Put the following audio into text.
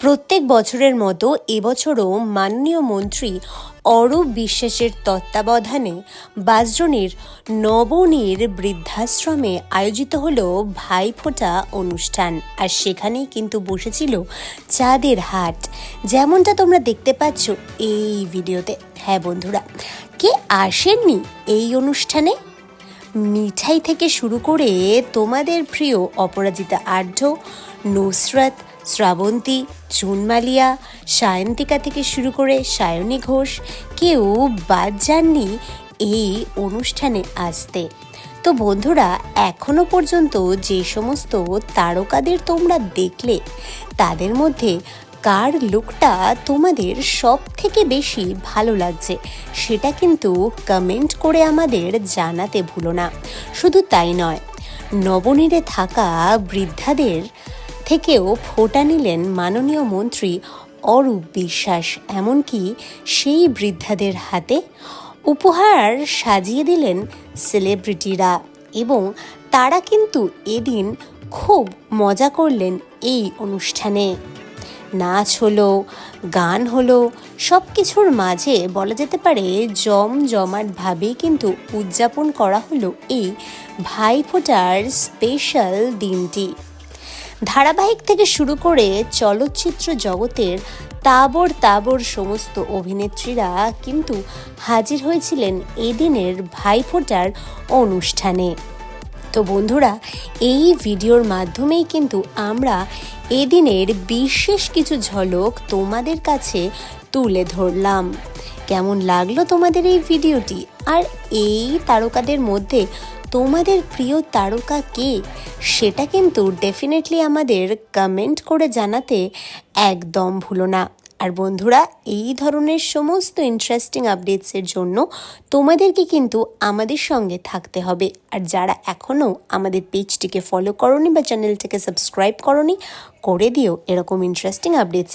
প্রত্যেক বছরের মতো এবছরও মাননীয় মন্ত্রী অরূপ বিশ্বাসের তত্ত্বাবধানে বাজরনির নবনীর বৃদ্ধাশ্রমে আয়োজিত হলো ভাইফোঁটা অনুষ্ঠান। আর সেখানেই কিন্তু বসেছিল চাঁদের হাট। যেমনটা তোমরা দেখতে পাচ্ছ এই ভিডিওতে। হ্যাঁ বন্ধুরা, কে আসেননি এই অনুষ্ঠানে? মিঠাই থেকে শুরু করে তোমাদের প্রিয় অপরাজিতা আঢ্য নুসরাত শ্রাবন্তী, চুনমালিয়া, সায়ন্তিকা থেকে শুরু করে সায়নী ঘোষ, কেউ বাদ যাননি এই অনুষ্ঠানে আসতে। তো বন্ধুরা, এখনও পর্যন্ত যে সমস্ত তারকাদের তোমরা দেখলে, তাদের মধ্যে কার লুকটা তোমাদের সব থেকে বেশি ভালো লাগছে, সেটা কিন্তু কমেন্ট করে আমাদের জানাতে ভুলো না। শুধু তাই নয় নবনীরে থাকা বৃদ্ধাদের থেকেও ফোটা নিলেন মাননীয় মন্ত্রী অরূপ বিশ্বাস। এমনকি সেই বৃদ্ধাদের হাতে উপহার সাজিয়ে দিলেন সেলিব্রিটিরা এবং তারা কিন্তু এদিন খুব মজা করলেন এই অনুষ্ঠানে। নাচ হলো, গান হলো সব কিছুর মাঝে বলা যেতে পারে জমজমাটভাবেই কিন্তু উদযাপন করা হলো এই ভাইফোঁটার স্পেশাল দিনটি। ধারাবাহিক থেকে শুরু করে চলচ্চিত্র জগতের তাবর তাবর সমস্ত অভিনেত্রীরা কিন্তু হাজির হয়েছিলেন এদিনের ভাইফোঁটার অনুষ্ঠানে। তো বন্ধুরা, এই ভিডিওর মাধ্যমেই কিন্তু আমরা এদিনের বিশেষ কিছু ঝলক তোমাদের কাছে তুলে ধরলাম। কেমন লাগল তোমাদের এই ভিডিওটি? আর এই তারকাদের মধ্যে তোমাদের প্রিয় তারকা কে? সেটা কিন্তু ডেফিনেটলি আমাদের কমেন্ট করে জানাতে একদম ভুলো না। আর বন্ধুরা, এই ধরনের সমস্ত ইন্টারেস্টিং আপডেটসের জন্য তোমাদেরকে কিন্তু আমাদের সঙ্গে থাকতে হবে। আর যারা এখনও আমাদের পেজটিকে ফলো করনি বা চ্যানেলটিকে সাবস্ক্রাইব করনি, করে দিও এরকম ইন্টারেস্টিং আপডেটসের